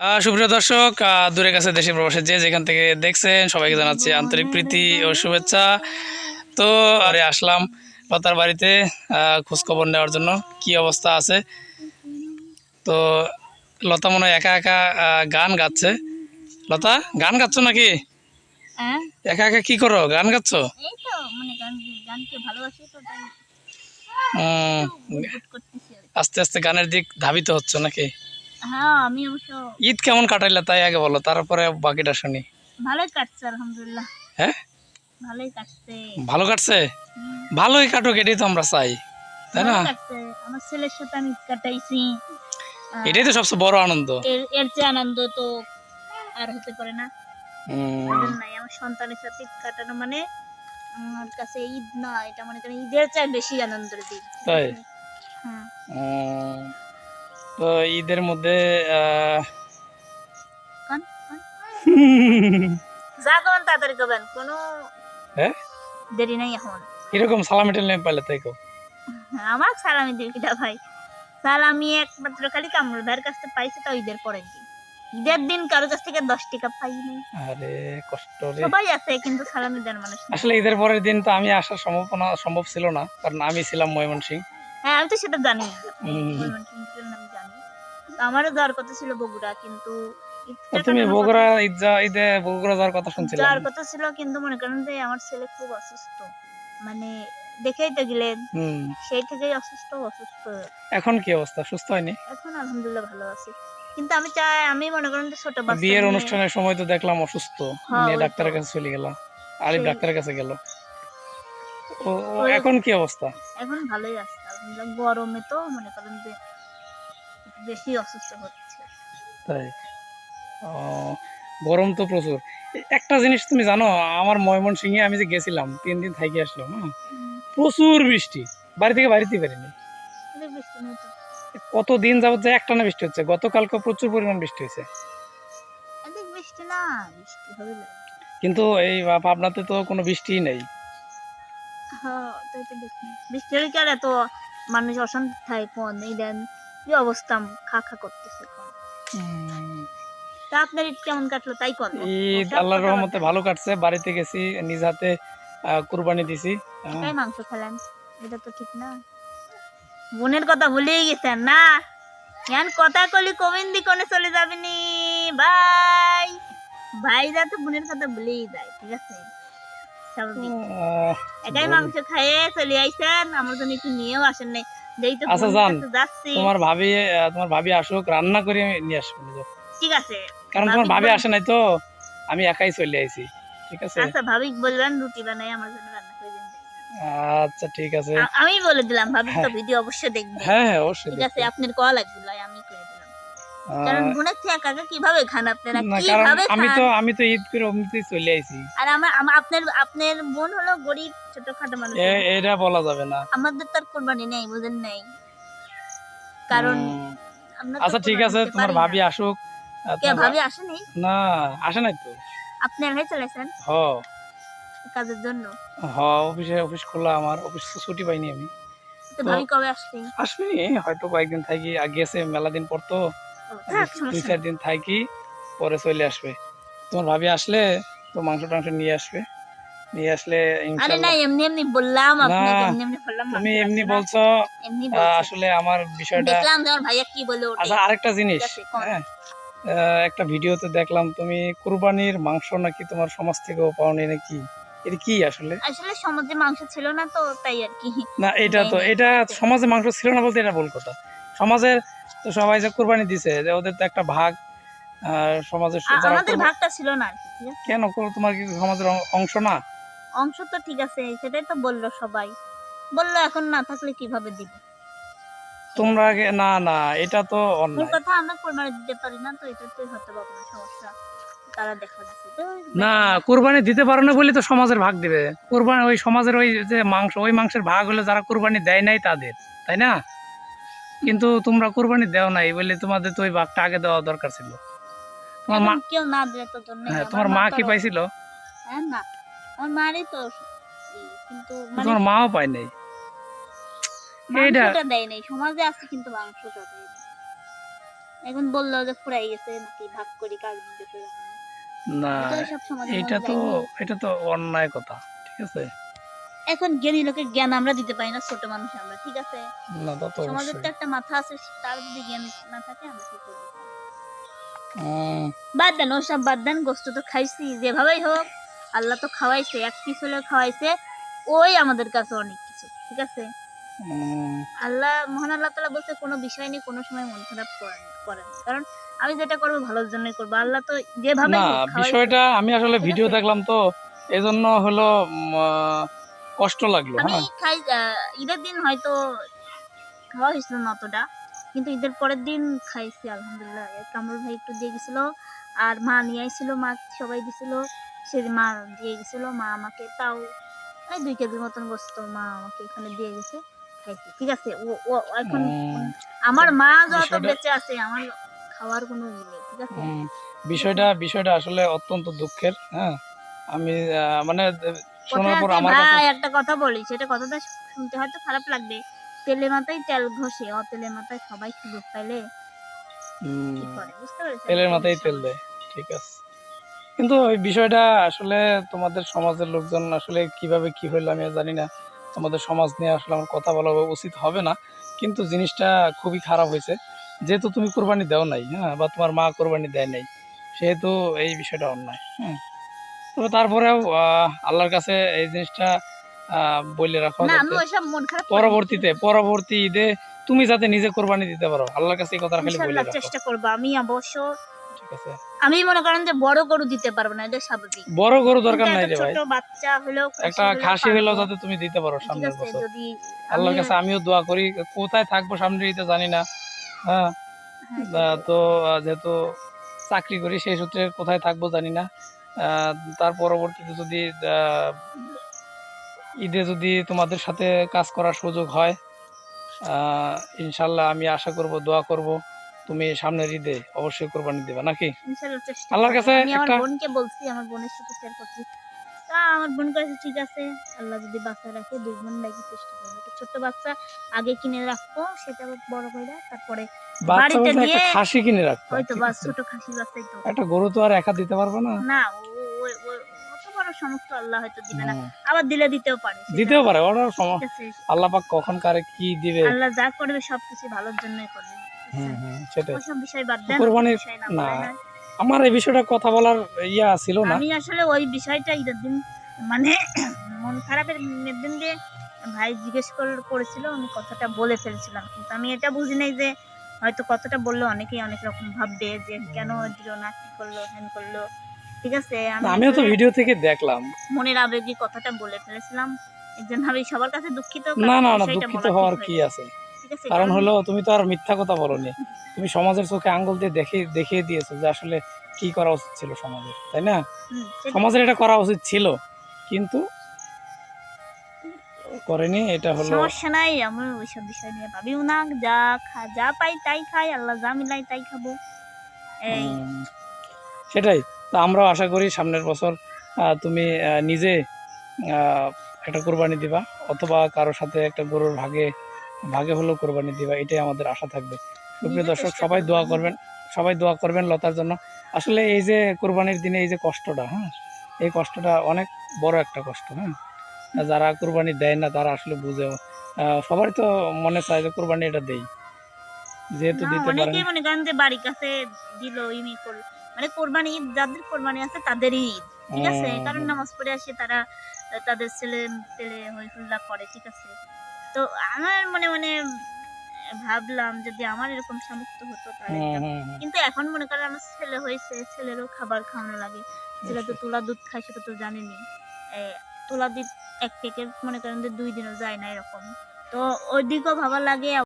সুপ্রিয় দর্শক দূরের কাছে দেশের প্রবাসে যে যেখান থেকে দেখছেন সবাইকে জানাচ্ছি আন্তরিক প্রীতি ও শুভেচ্ছা। তো আরে আসলাম লতার বাড়িতে খোঁজখবর নেওয়ার জন্য। কি অবস্থা আছে? তো লতা মনে একা একা গান গাচ্ছে। লতা গান গাচ্ছ নাকি? হ্যাঁ। একা একা কি করো? গান গাচ্ছ? মানে। আস্তে আস্তে গানের দিক ধাবিত হচ্ছে নাকি? হ্যাঁ আমি অবশ্য ঈদ কেমন কাটাইলে তাই আগে বলো তারপরে বাকিটা শুনি। ভালোই কাটছে আলহামদুলিল্লাহ। হ্যাঁ? ভালোই কাটছে। ভালো কাটছে? ভালোই কাটুক এটাই তো আমরা চাই তাই না? আমার ছেলের সাথে আমি কাটাইছি। এটাই তো সবচেয়ে বড় আনন্দ। এর চেয়ে আনন্দ তো আর হতে পারে না। নাই আমার সন্তানের সাথে ঈদ কাটানো মানে আমার কাছে ঈদ না এটা মনে ঈদের চেয়ে বেশি আনন্দের দিন তাই? হ্যাঁ তো ঈদের মধ্যে তাড়াতাড়ি করবেন কোনো হ্যাঁ? দেরি নাই এখন। কীরকম সালামি টালামি পাইলে তাই কো আমার সালামি কিটা ভাই। সালামি একমাত্র খালি কামরুল ভাইয়ের কাছ থেকে পাইছি তো ঈদের পরের দিন। ঈদের দিন কারও কাছ থেকে দশ টাকা পাই নাই। আরে কষ্ট রে। সবাই আছে কিন্তু সালামি দেন মানুষ আসলে ঈদের পরের দিন তো আমি আসার সম্ভাবনা সম্ভব ছিল না কারণ আমি ছিলাম ময়মনসিং হ্যাঁ আমি তো সেটা জানি। আমারও যাওয়ার কথা ছিল বগুড়া কিন্তু তুমি বগুড়া ঈদ বগুড়া যাওয়ার কথা শুনছিলাম যাওয়ার কথা ছিল কিন্তু মনে করেন যে আমার ছেলে খুব অসুস্থ। মানে দেখেই তো গেলেন সেই থেকেই অসুস্থ অসুস্থ। এখন কি অবস্থা? সুস্থ হয়নি? এখন আলহামদুলিল্লাহ ভালো আছি। কিন্তু আমি চাই আমি মনে করেন যে ছোট বাচ্চা বিয়ের অনুষ্ঠানের সময় তো দেখলাম অসুস্থ। হ্যাঁ, নিয়ে ডাক্তারের কাছে চলে গেল আরিফ ডাক্তারের কাছে গেল। ও এখন কি অবস্থা? এখন ভালোই আছে গরমে তো মনে করেন যে বেশি অসুস্থ হচ্ছে। তাই? গরম তো প্রচুর। একটা জিনিস তুমি জানো আমার ময়মনসিংহে আমি যে গেছিলাম তিন দিন থাকি আসলাম হ্যাঁ? প্রচুর বৃষ্টি। বাড়ি থেকে বাড়িতে পারিনি বৃষ্টি কত দিন যাবত যে একটানা বৃষ্টি হচ্ছে গতকালকে প্রচুর পরিমাণ বৃষ্টি হয়েছে। বৃষ্টি বৃষ্টি কিন্তু এই পাবনাতে তো কোনো বৃষ্টিই নেই। হ্যাঁ তাই তো দেখি বৃষ্টি হলে কি আর এত মানুষ অশান্তি থাকে কোন এই দেন কি অবস্থা খা খা করতেছে তা আপনার ঈদ কেমন কাটলো? তাই কোন। ঈদ আল্লাহর রহমতে ভালো কাটছে। বাড়িতে গেছি নিজ হাতে কুরবানি দিছি। হ্যাঁ। মাংস খেলেন? এটা তো ঠিক না। বোনের কথা ভুলেই গেছেন না? ইয়ান কথা কলি কবিন্দি কোনে চলে যাবেনি। ভাই ভাই যাতে বোনের কথা ভুলেই যায় ঠিক আছে? একাই মাংস খাইয়ে চলে আইছেন আমার জন্য একটু নিয়েও আসেন নাই। তো আচ্ছা, যান। তোমার ভাবি তোমার ভাবি আসুক রান্না করে নিয়ে আসব ঠিক আছে। কারণ তোমার ভাবি আসে নাই তো আমি একাই চলে আইছি ঠিক আছে? আচ্ছা ভাবি বলবেন রুটি বানাই আমার জন্য রান্না করে দিন। আচ্ছা ঠিক আছে। আমি বলে দিলাম ভাবি তো হ্যাঁ। ভিডিও অবশ্যই দেখবে। হ্যাঁ হ্যাঁ অবশ্যই ঠিক আছে আপনার কল লাগবে আমি কীভাবে খান আপনারা? কীভাবে আমি তো আমি তো ঈদ করে অমনিতেই চলে আইছি। আর আমার আমার- আপনার আপনার বোন হলো গরিব ছোটখাটো মানুষ। এটা বলা যাবে না। আমাদের তো কোরবানি নেই বুঝেন নাই। কারণ হুম। আমরা তো আচ্ছা ঠিক আছে তোমার ভাবি আসুক। আহ, কে ভাবি আসেনি না আসে নাই তো? আপনার হয়ে চলেছেন? হ। কাজের জন্য? হ অফিসে অফিস খোলা আমার অফিস ছুটি পাইনি আমি। তো ভাবি কবে আসবে? আসবি হয়তো কয়েকদিন থাকি আগে গেছে মেলা দিন পর তো। দুই চার দিন থাকি পরে চলে আসবে। তোমার ভাবি আসলে তো মাংস টাংস নিয়ে আসবে। নিয়ে আসলে এমনি বললাম তুমি এমনি বলছো আসলে আমার বিষয়টা দেখলাম যে ভাইয়া কি বলে আচ্ছা আরেকটা জিনিস? হ্যাঁ একটা ভিডিওতে দেখলাম তুমি কুরবানির মাংস নাকি তোমার সমাজ থেকেও পাওনি নাকি? এটা কি আসলে? আসলে সমাজে মাংস ছিল না তো তাই আর কি। না এটা তো এটা। সমাজে মাংস ছিল না বলতে এটা ভুল কথা। সমাজের তো সবাই যে কুরবানি দিছে যে ওদের তো একটা ভাগ সমাজের আমাদের ভাগটা ছিল না? কেন করো? তোমার কি সমাজের অংশ না? অংশ তো ঠিক আছে সেটাই তো বলল সবাই। বলল এখন না থাকলে কীভাবে দিব? তোমরা না না এটা তো অন্যায়। কথা আমরা কোরবানি দিতে পারি না তো এটাতেই হয়তো বা কোনো সমস্যা। তারা দেখা যাচ্ছে না কুরবানি দিতে পারো না বলে তো সমাজের ভাগ দিবে। কোরবানি ওই সমাজের ওই যে মাংস ওই মাংসের ভাগ হলে যারা কোরবানি দেয় নাই তাদের তাই না? কিন্তু তোমরা কুরবানি দেও নাই বলে তোমাদের তো ওই ভাগটা আগে দেওয়া দরকার ছিল। তোমার মা কেউ না দিলে তো হ্যাঁ তোমার মা কি পাইছিল? হ্যাঁ না আমার মারই তো কিন্তু মানে তোমার মাও পায় নাই। এইটা- দেয় নাই। সমাজে আছে কিন্তু মাংসটা। এখন বলল যে ফুরাই গেছে নাকি ভাগ করি কাজ দিতেছে না। এটা তো এটা তো অন্যায় কথা ঠিক আছে? এখন জ্ঞানী লোকের জ্ঞান আমরা দিতে পারি না ছোট মানুষ আমরা ঠিক আছে? সমাজের তো একটা মাথা আছে তার যদি জ্ঞান না থাকে আমরা কি করব? বাদ দেন ওসব বাদ দেন গোস্ত তো খাইছি যেভাবেই হোক আল্লাহ তো খাওয়াইছে এক পিস হলেও খাওয়াইছে ওই আমাদের কাছে অনেক কিছু ঠিক আছে? আল্লাহ মহান আল্লাহ তালা বলছে কোনো বিষয় নিয়ে কোনো সময় মন খারাপ করেন করেন কারণ আমি যেটা করব ভালোর জন্যই করব। আল্লাহ তো যেভাবে বিষয়টা আমি আসলে ভিডিও দেখলাম তো এজন্য হলো কষ্ট লাগল আমি হ্যাঁ। খাই ঈদের দিন হয়তো খাওয়া হয়েছিল না অতটা কিন্তু ঈদের পরের দিন খাইছি আলহামদুলিল্লাহ। কামরুল ভাই একটু দিয়ে গেছিল আর মা নিয়ে আইছিল মা সবাই দিছিল সেদিন মা দিয়ে গেছিল মা আমাকে তাও এই দুই কেজির মতন গোস্ত মা আমাকে এখানে দিয়ে গেছে খাইছি। ঠিক আছে ও ও এখন আমার মা যত বেঁচে আছে আমার খাওয়ার কোনো ই নেই ঠিক আছে? বিষয়টা বিষয়টা আসলে অত্যন্ত দুঃখের হ্যাঁ। আমি মানে শোনার পর আমার ভাই একটা কথা বলি সেটা কথাটা শুনতে হয়তো খারাপ লাগবে। তেলে মাথায় তেল ঘষে অতেলে মাথায় সবাই সুযোগ পাইলে? তেলের মাথায় তেল দেয় ঠিক আছে। কিন্তু ওই বিষয়টা আসলে তোমাদের সমাজের লোকজন আসলে কীভাবে কি হইল আমি জানি না। তোমাদের সমাজ নিয়ে আসলে আমার কথা বলা উচিত হবে না। কিন্তু জিনিসটা খুবই খারাপ হয়েছে। যেহেতু তুমি কোরবানি দেও নাই হ্যাঁ বা তোমার মা কোরবানি দেয় নাই সেহেতু এই বিষয়টা অন্যায় হ্যাঁ। তবে তারপরেও আল্লাহর কাছে এই জিনিসটা বলে রাখো না আমি ওইসব মন খারাপ করি পরবর্তীতে পরবর্তী ঈদে তুমি যাতে নিজে কোরবানি দিতে পারো। আল্লাহর কাছে এই কথা খালি বলে রাখো। চেষ্টা করব আমি অবশ্য আমি মনে করেন যে বড় গরু দিতে পারব না এটা স্বাভাবিক। বড় গরু দরকার নাই রে ভাই। ছোট বাচ্চা হলেও একটা খাসি হলেও যাতে তুমি দিতে পারো সামনের বছর। যদি আল্লাহর কাছে আমিও দোয়া করি কোথায় থাকব সামনে ঈদে জানি না। হ্যাঁ। হ্যাঁ, তো যেহেতু চাকরি করি সেই সূত্রে কোথায় থাকব জানি না। তার পরবর্তীতে যদি ঈদে যদি তোমাদের সাথে কাজ করার সুযোগ হয় ইনশাল্লাহ আমি আশা করব দোয়া করব তুমি সামনের ঈদে অবশ্যই কোরবানি দেবে নাকি? আল্লাহর কাছে আমার বোনকে বলছি আমার বোনের সাথে শেয়ার করছি। তা আমার বোন কাছে ঠিক আছে আল্লাহ যদি বাচ্চা রাখে দুই বোন নাকি চেষ্টা করব। একটা ছোট্ট বাচ্চা আগে কিনে রাখব সেটা বড় করে তারপরে বাড়িতে দিয়ে- খাসি কিনে রাখতে। হয়তো বাস ছোট খাসি বাচ্চাই তো। একটা গরু তো আর একা দিতে পারব না। না বড় সমস্ত আল্লাহ হয়তো দিবে না। আবার দিলে দিতেও পারে দিতেও পারে ওরা সম আল্লাহ পাক কখন কারে কি দিবে? আল্লাহ যা করবে সবকিছু ভালোর জন্যই করবে। হুম, হুম, সেটাই। ওসব বিষয় বাদ দেন কোরবানির- না না, বলে না। আমার এই বিষয়টা কথা বলার ইয়া ছিল না। আমি আসলে ওই বিষয়টা ঈদের দিন মানে মন খারাপের দিন যে ভাই জিজ্ঞেস করেছিল আমি কথাটা বলে ফেলছিলাম। কিন্তু আমি এটা বুঝি নাই যে হয়তো কথাটা বললে অনেকেই অনেক রকম ভাববে যে কেন দিল না কি করল হ্যান করল। ঠিক আছে আমিও তো ভিডিও থেকে দেখলাম। মনের আবেগে কথাটা বলে ফেলেছিলাম। এর আমি সবার কাছে দুঃখিত না না না দুঃখিত হওয়ার কি আছে? কারণ হলো তুমি তো আর মিথ্যা কথা বলনি। তুমি সমাজের চোখে আঙ্গুল দিয়ে দেখে দেখিয়ে দিয়েছ যে আসলে কি করা উচিত ছিল সমাজের তাই না? সমাজের এটা করা উচিত ছিল কিন্তু করেনি এটা হলো সমস্যা নাই আমি ওইসব বিষয় নিয়ে ভাবিও না। যা খা যা পাই তাই খাই আল্লাহ যা মিলাই তাই খাব। এই। সেটাই। তো আমরাও আশা করি সামনের বছর তুমি নিজে একটা কোরবানি দিবা অথবা কারোর সাথে একটা গরুর ভাগে ভাগে হলেও কোরবানি দিবা এটাই আমাদের আশা থাকবে। সুপ্রিয় দর্শক সবাই দোয়া করবেন সবাই দোয়া করবেন লতার জন্য। আসলে এই যে কোরবানির দিনে এই যে কষ্টটা হ্যাঁ এই কষ্টটা অনেক বড় একটা কষ্ট হ্যাঁ। যারা কোরবানি দেয় না তারা আসলে বুঝেও আহ, সবারই তো মনে চায় যে কোরবানি এটা দেই। যেহেতু দিতে পারেন। অনেকেই মনে করেন যে বাড়ির কাছে দিল ইমি করল। মানে কোরবানি ঈদ যাদের কোরবানি আছে তাদেরই ঈদ ঠিক আছে? কারণ নামাজ পড়ে আসে তারা তাদের ছেলে পেলে হই হুল্লা করে ঠিক আছে? তো আমার মনে মনে ভাবলাম যদি আমার এরকম সামর্থ্য হতো তাহলে। কিন্তু এখন মনে করেন আমার ছেলে হয়েছে ছেলেরও খাবার খাওয়ানো লাগে। ছেলে তো তোলা দুধ খায় সেটা তো জানেনি তোলা দুধ এক প্যাকেট মনে করেন যে দুই দিনও যায় না এরকম। তো ওই দিকেও ভাবা লাগে